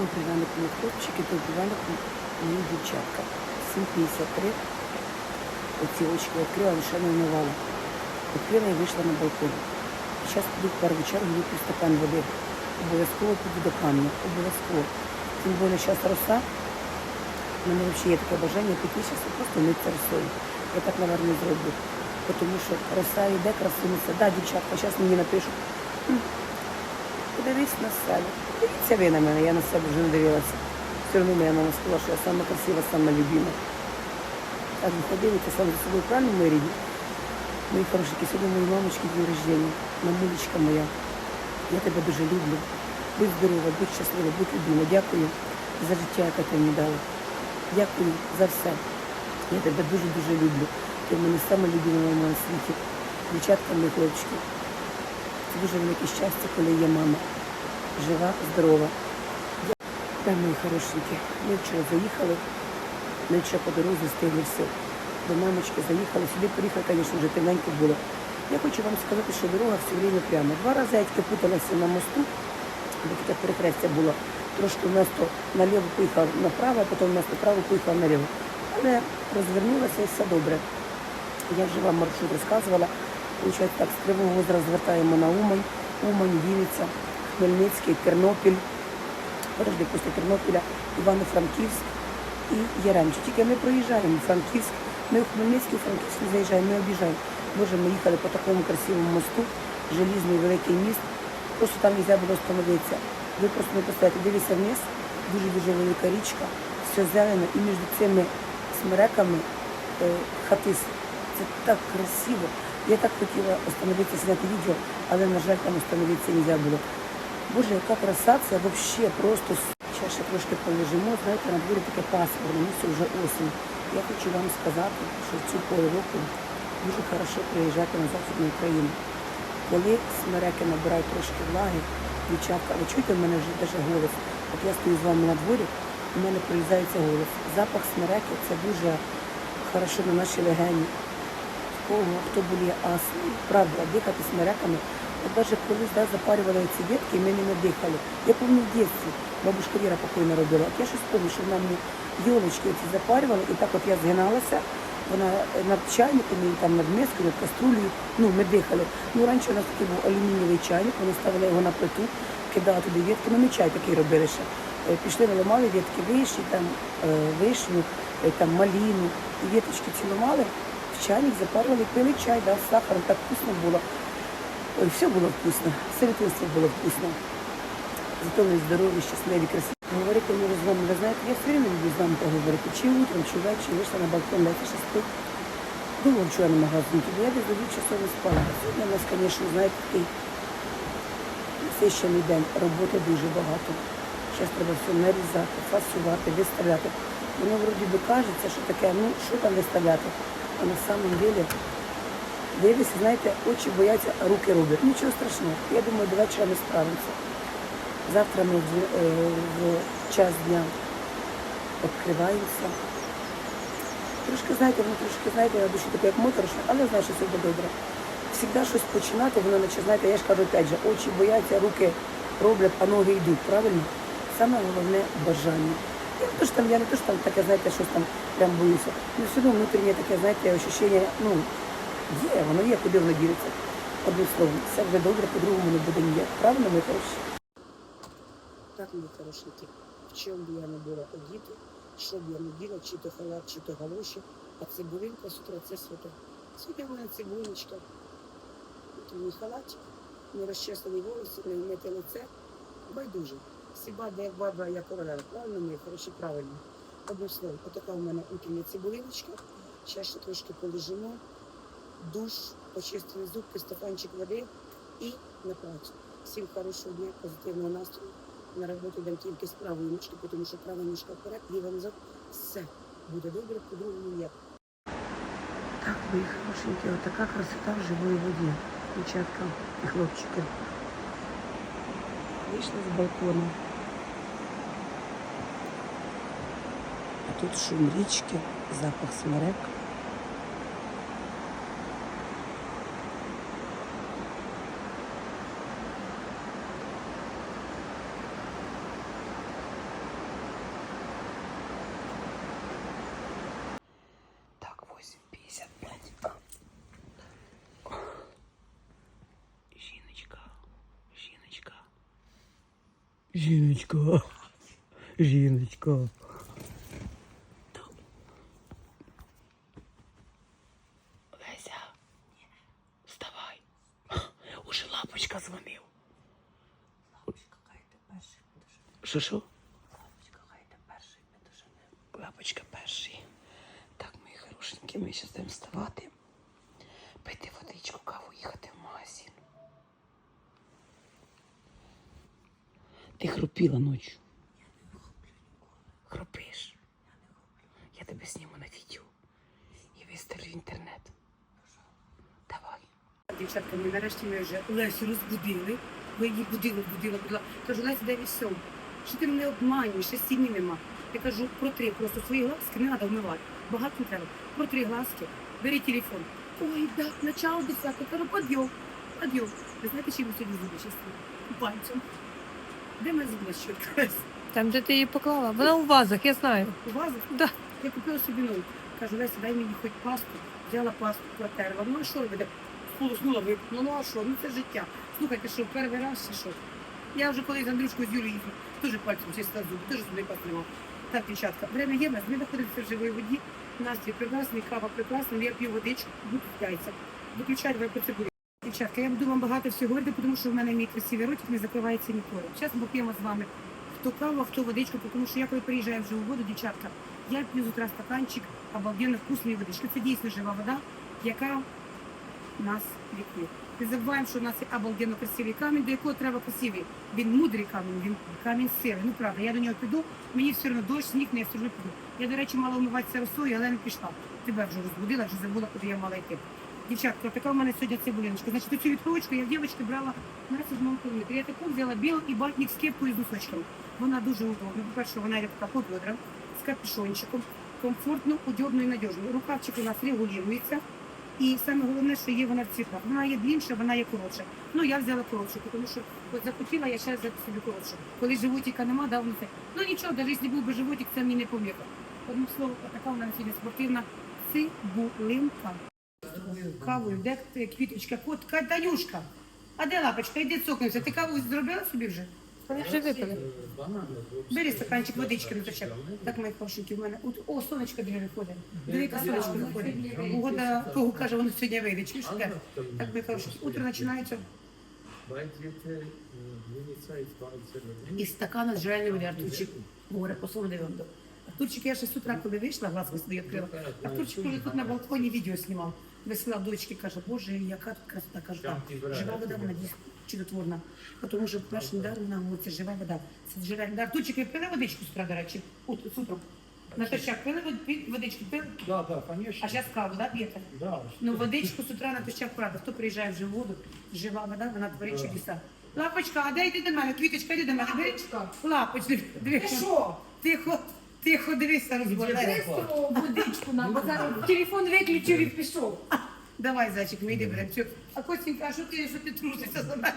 Добрий ранок, мої хлопчики, добрий ранок, мої дівчатка. 7.53. Оці очки відкрила, лише не вмивала. Відкрила і вийшла на балкон. Зараз піду в першу чергу вип'ю стакан води. Обов'язково піду до камня, обов'язково. Тим більше зараз роса. У мене взагалі є таке бажання піти зараз і просто митися росою. Я так, мабуть, не зроблю. Тому що роса йде, красуниця. Да, дівчатка, зараз мені напишуть. «М, Подивись на себе. Дивіться ви на мене, я на себе вже не дивилася. Все одно моя мама сказала, що я сама красива, сама любима. Так, ви подивіться сам за собою правильно, мої рідні? Мої хорошики, сьогодні моєї мамочки день рождення. Мамулечка моя, я тебе дуже люблю. Будь здорова, будь щаслива, будь любима. Дякую за життя, яке ти мені дала. Дякую за все. Я тебе дуже-дуже люблю. Ти в мене саме любима в моєму світі. Дівчатка, мої хлопчики. Це дуже велике щастя, коли є мама. Жива, здорова. Та мої хорошенькі. Ми вчора заїхали. Ми вчора по дорозі встигли все. До мамочки заїхали. Сюди приїхали, звісно, вже темненько було. Я хочу вам сказати, що дорога все время прямо. Два рази я путалася на мосту, бо таке перехрестя було. Трошки вместо наліво поїхав направо, а потім вместо право поїхав наліво. Але розвернулася і все добре. Я вже вам маршрут розказувала. Получається так, з Кривого озера звертаємо на Умань, Умань, Вінниця, Хмельницький, Тернопіль, подожди, після Тернопіля, Івано-Франківськ і Яремче. Тільки ми проїжджаємо Франківськ, ми в Хмельницький, Франківськ не заїжджаємо, ми об'їжджаємо. Боже, ми їхали по такому красивому мосту, желізний великий міст, просто там не було остановитися. Ви просто не представляєте, дивіться вниз, дуже-дуже велика річка, все зелено, і між цими смереками е, хатис. Це так красиво. Я так хотіла остановитися, зняти відео, але, на жаль, там остановитися не можна було. Боже, яка краса, це взагалі просто ще трошки полежимо, знаєте, на дворі таке пасмурне, місце вже осінь. Я хочу вам сказати, що в цю пору року дуже хорошо приїжджати на Західну Україну. Коли смереки набирають трошки влаги, дівчатка, ви чуєте в мене вже даже голос. От я стою з вами на дворі, у мене прорізається голос. Запах смереки це дуже хорошо на наші легені кого, хто боліє астмою, правда, дихати смереками. Навіть колись да, запарювали ці дітки, ми ними дихали. Я пам'ятаю в дитинстві, бабушка Віра покойна робила. От я щось пам'ятаю, що вона мені йолочки ці запарювала, і так от я згиналася, вона над чайником, і там над мискою, над каструлею, ну, ми дихали. Ну, раніше у нас такий був алюмінієвий чайник, вони ставили його на плиту, кидали туди ветки, ну ми чай такий робили ще. Е, Пішли, наламали ветки вишні, там е, вишню, е, там маліну, і веточки цілували, в чайник запарювали, пили чай, да, з сахаром, так вкусно було. Ой, все було вкусно, все дитинство було вкусно. Зато ми здорові, щасливі, красиві. Говорити можу з вами, ви знаєте, я все время люблю з вами поговорити. Чи утром, чи ввечері, вийшла на балкон, дайте ще спить. Думала вчора на магазин, туди я десь до часов не спала. Сьогодні у нас, звісно, знаєте, такий насичений день, роботи дуже багато. Зараз треба все нарізати, фасувати, виставляти. Воно вроді би кажеться, що таке, ну що там виставляти? А на самом деле дивишся, знаєте, очі бояться, руки роблять. Нічого страшного. Я думаю, до вечора ми справимося. Завтра ми в, е, в час дня відкриваємося. Трошки, знаєте, воно трошки, знаєте, на душі таке як моторошне, але я знаю, що все буде добре. Всегда щось починати, воно наче, знаєте, я ж кажу опять же, очі бояться, руки роблять, а ноги йдуть, правильно? Саме головне бажання. Я не то, що там, я не то, що там таке, знаєте, щось там прям боюся. Ну, все одно внутрішнє таке, знаєте, ощущення, ну, є, воно є, куди воно ділиться. Одним словом, все буде добре, по-другому не буде ніяк. Правильно, ми хороші? Так, мої хорошенькі, в чому б я не була одіти, що б я не діла, чи то халат, чи то галоші, а цибулинка з це свято. Сьогодні в мене цибулиночка, от мій халатик, не розчесані волоси, не вмите лице, байдуже. Всі баби, як баба, я королева. Правильно, мої хороші, правильно. Одним словом, отака в мене утрення цибулиночка. Ще ще трошки полежимо, душ, почистили зубки, стаканчик води і на працю. Всім хорошого дня, позитивного настрою. На роботу йдемо тільки з правої ніжки, тому що права ніжка вперед, ліва назад. Все буде добре, по-другому ніяк. Так, мої хорошенькі, отака красота в живої воді. Дівчатка і хлопчики. Вийшла з балкону. А тут шум річки, запах смерек. Жіночка. Жіночка. Леся. Вставай. Уже лапочка дзвонив. Лапочка гайте перший. Що що? Лапочка перший. Так, мої хорошенькі, ми зараз будемо вставати. Пити водичку, каву, їхати в магазин. Ти хропіла ночі. Хропиш. Я тебе зніму на відео і виставлю в інтернет. Давай. Дівчатка, ми нарешті ми вже Лесю розбудили. Ви її будили, будила, будила. Кажу, Леся, де все? Що ти мене обманюєш, ще сім'ї нема. Я кажу, протри просто свої глазки не треба вмивати. Багато не треба. Протри глазки, бери телефон. Ой, да, начало десятого. Кажу, подйом, подйом. Ви знаєте, чим ми сьогодні зуби чистили? Пальцем. Де зубна щітка? Там, де ти її поклала. Вона у вазах, я знаю. У вазу? Да. Я купила собі нову. Кажу, Леся, дай мені хоч пасту. Взяла пасту, протерла. Ну а що робити? Полоснула, випнула. Ну а що? Ну це життя. Слухайте, що перший раз чи що? Я вже коли з Андрюшкою з Юлією їздила, теж пальцем чистила зуби, теж зуби пасту нема. Так, дівчатка, время є нас, ми знаходимося в живій воді. Настрій прекрасний, кава прекрасна, я п'ю водичку, буду яйця. Виключай, давай процедурі. Дівчатка, я буду вам багато всього говорити, тому що в мене мій красивий ротик не закривається ніколи. Зараз поп'ємо з вами хто каву, а хто водичку, тому що я коли приїжджаю в живу воду, дівчатка, я п'ю з утра стаканчик обалденно вкусної водички. Це дійсно жива вода, яка нас лікує. Не забуваємо, що в нас є обалденно красивий камінь, до якого треба красивий. Він мудрий камінь, він камінь сили. Ну правда, я до нього піду, мені все одно дощ, сніг, не я все одно піду. Я, до речі, мала вмиватися росою, але не пішла. Тебе вже розбудила, вже забула, куди я мала йти. Дівчатка, така в мене сьогодні цибулиночка. Значить, цю відкручку я в дівчинки брала на седьмому кілометрі. Я таку взяла білу і батник з кепкою з носочками. Вона дуже удобна. По-перше, вона така по бедрам, з капюшончиком, комфортно, удобно і надіжно. Рукавчик у нас регулюється. І саме головне, що є вона в цвітах. Вона є длінша, вона є коротша. Ну я взяла коротшу, тому що от захотіла, я ще взяти собі коротшу. Коли животика нема, дав це. Ну нічого, навіть якщо був би животик, це мені не поміха. Одним словом, така нас сьогодні спортивна цибулинка. Кавою, де квіточка, кот, Ка- Танюшка. А де лапочка? Йди цокнемося. Ти каву зробила собі вже? Вони вже випили. Бери стаканчик водички на. Так, мої хорошенькі, в мене. От, О, сонечко диви виходить. Диви, яке сонечко виходить. Угода, кого каже, воно сьогодні вийде. Чуєш таке? Так, мої хорошенькі, утро починається es із стакана з жареної води. Артурчик говорить, посолоди вам до. Артурчик, я ще з утра, коли вийшла, глазки собі відкрила. Артурчик уже тут на балконі відео знімав. Висилав дочки, каже, боже, яка тут красота. Кажу, жива вода, вона дійсно чудотворна. Тому що перший дар на вулиці жива вода. Це живе. Артурчик, ви пили водичку з до речі? Ут- З утром. Пили водичку, пили? Да, да, конечно. А зараз каву, да, п'єте? Да. Ну, водичку з утра на тощак правда. Хто приїжджає в живу воду, жива вода, вона творить чудеса. Лапочка, а дай йди до мене, квіточка, йди до мене. Бери. Лапочка. Ти що? Тихо, тихо, дивися, розбавляй. Бистро водичку нам, бо зараз телефон виключив і пішов. Давай, зайчик, ми йди беремо. цю. А Костенька, а що ти, що ти трусишся за нас?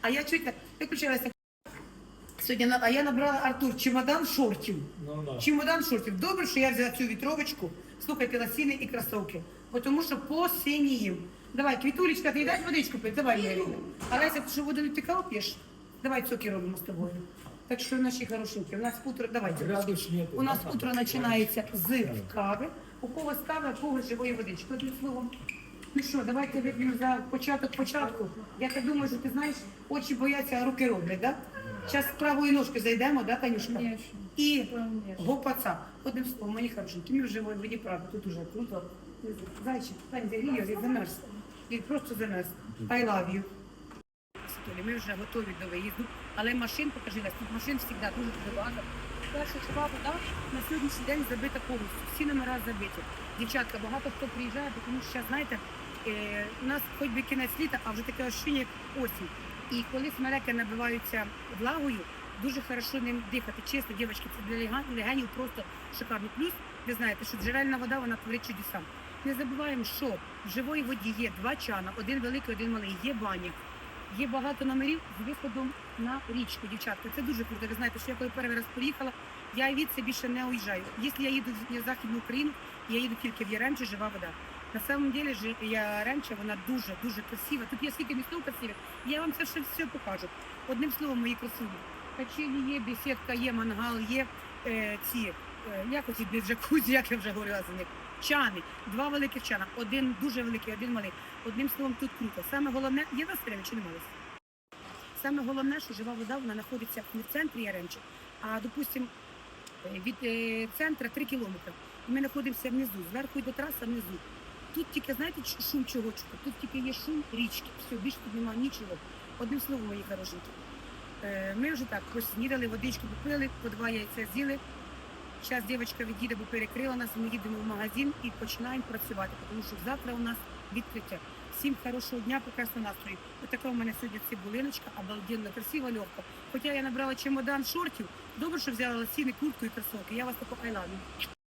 А я чуть виключилася. Сьогодні, на- а я набрала Артур чемодан шортів. Ну, да. Чемодан шортів. Добре, що я взяла цю вітровочку. Слухайте, лосіни і кросовки. Бо Тому що посинів. Давай, квітулечка, ти йдеш водичку пити? Давай, Марія. А Леся, ти що воду не втикала п'єш? Давай цоки робимо з тобою. Так що наші хорошенькі, у нас утро, давай, Градус нету. у нас утро починається з кави, у когось кави, у когось живої водички. Одним словом, ну що, давайте вип'ємо за початок початку. Я так думаю, що ти знаєш, очі бояться, а руки роблять, да? Зараз з правої ножки зайдемо, да, Танюшка? І Конечно. гопаца. Одним словом, мені хорошенькі, ми в живої воді, правда, тут уже круто. Зайчик, Тань, він замерз. Він просто замерз. I love you. Толі, Ми вже готові до виїзду, але машин, покажи нас, тут машин завжди дуже дуже багато. Перша жива вода на сьогоднішній день забита повністю, всі номера забиті. Дівчатка, багато хто приїжджає, тому що знаєте, е, у нас хоч би кінець літа, а вже таке ощущення, як осінь. І коли смереки набиваються влагою, дуже хорошо ним дихати. Чесно, дівчатки, це для легенів просто шикарно. Плюс, ви знаєте, що джерельна вода, вона творить чудеса. Не забуваємо, що в живої воді є два чана, один великий, один малий, є бані. Є багато номерів з виходом на річку, дівчатка. Це дуже круто. Ви знаєте, що я коли перший раз приїхала, я від це більше не уїжджаю. Якщо я їду в Західну Україну, я їду тільки в Яремче, жива вода. На самом деле же Яремче, вона дуже дуже красива. Тут є скільки містов красивих. Я вам це ще все покажу. Одним словом, мої красиві. качелі є, бесідка є, мангал є, е, ці, е, як оці джакузі, як я вже говорила за них. Чани, два великих чана, один дуже великий, один малий. Одним словом, тут круто. Саме головне, є в нас время чи немає? Саме головне, що жива вода вона знаходиться не в центрі Яремче, а допустим, е, від е, центра 3 кілометри. І ми знаходимося внизу, зверху йде траса внизу. Тут тільки, знаєте, шум чого чути? Тут тільки є шум річки. Все, більше тут немає нічого. Одним словом, мої хорошенькі. Е, Ми вже так поснідали, водичку попили, по два яйця з'їли. Зараз дівчинка від'їде, бо перекрила нас, ми їдемо в магазин і починаємо працювати, тому що завтра у нас відкриття. Всім хорошого дня, прекрасного настрою. Отака у мене сьогодні цибулиночка, обалденно, красива, легка. Хоча я набрала чемодан шортів, добре, що взяла лосіни, куртку і кросовки. Я вас тако you.